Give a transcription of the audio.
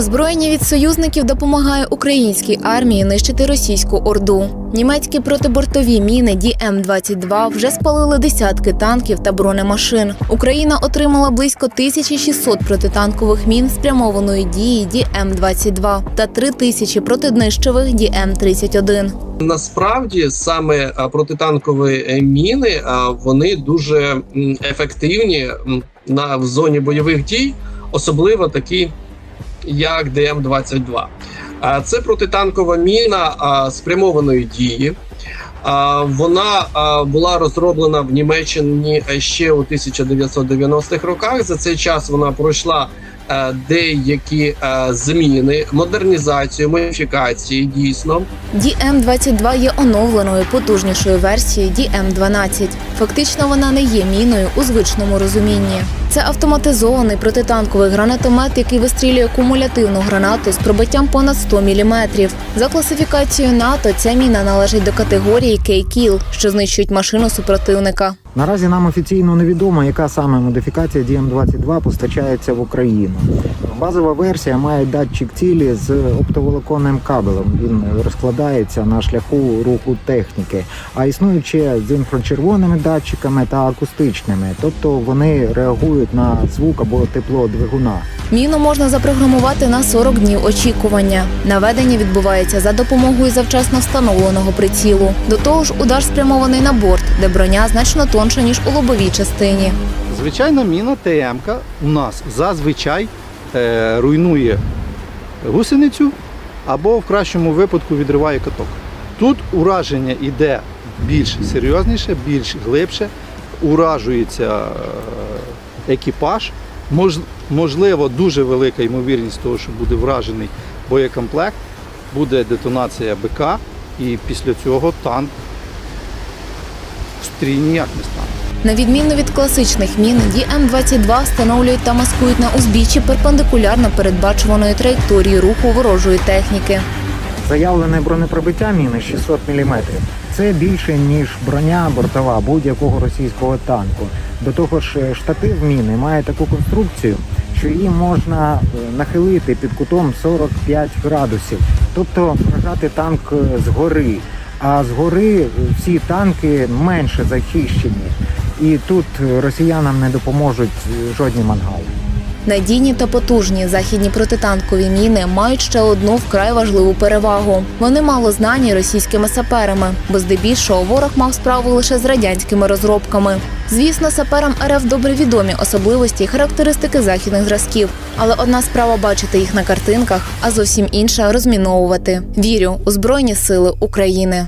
Озброєння від союзників допомагає українській армії нищити російську орду. Німецькі протибортові міни DM-22 вже спалили десятки танків та бронемашин. Україна отримала близько 1600 протитанкових мін спрямованої дії DM-22 та 3000 протиднищових DM-31. Насправді саме протитанкові е, міни вони дуже ефективні на в зоні бойових дій, особливо такі, як ДМ-22. А, Це протитанкова міна спрямованої дії. Вона була розроблена в Німеччині ще у 1990-х роках. За цей час вона пройшла е, деякі е, зміни, модернізацію, модифікації дійсно. DM-22 є оновленою потужнішою версією DM-12. Фактично вона не є міною у звичному розумінні. Це автоматизований протитанковий гранатомет, який вистрілює кумулятивну гранату з пробиттям понад 100 мм. За класифікацією НАТО ця міна належить до категорії K-Kill, що знищують машину супротивника. Наразі нам офіційно невідомо, яка саме модифікація DM22 постачається в Україну. Базова версія має датчик цілі з оптоволоконним кабелем. Він розкладається на шляху руху техніки. А існують ще з інфрачервоними датчиками та акустичними, тобто вони реагують на звук або тепло двигуна. Міну можна запрограмувати на 40 днів очікування. Наведення відбувається за допомогою завчасно встановленого прицілу. До того ж, удар спрямований на борт, де броня значно тонша ніж у лобовій частині. Звичайна міна ТМ у нас зазвичай руйнує гусеницю або в кращому випадку відриває каток. Тут ураження йде більш серйозніше, більш глибше, уражується е, екіпаж. Мож, можливо, дуже велика ймовірність того, що буде вражений боєкомплект, буде детонація БК, і після цього танк стрій ніяк не стане. На відміну від класичних мін, DM-22 встановлюють та маскують на узбіччі перпендикулярно передбачуваної траєкторії руху ворожої техніки. Заявлене бронепробиття міни 600 мм. Це більше ніж броня бортова будь-якого російського танку. До того ж, е, штатив міни має таку конструкцію, що її можна е, нахилити під кутом 45 градусів, тобто вражати танк е, згори. А згори всі танки менше захищені, і тут росіянам не допоможуть жодні мангали. Надійні та потужні західні протитанкові міни мають ще одну вкрай важливу перевагу. Вони мало знані російськими саперами, бо здебільшого ворог мав справу лише з радянськими розробками. Звісно, саперам РФ добре відомі особливості і характеристики західних зразків. Але одна справа бачити їх на картинках, а зовсім інша розміновувати. Вірю у Збройні Сили України.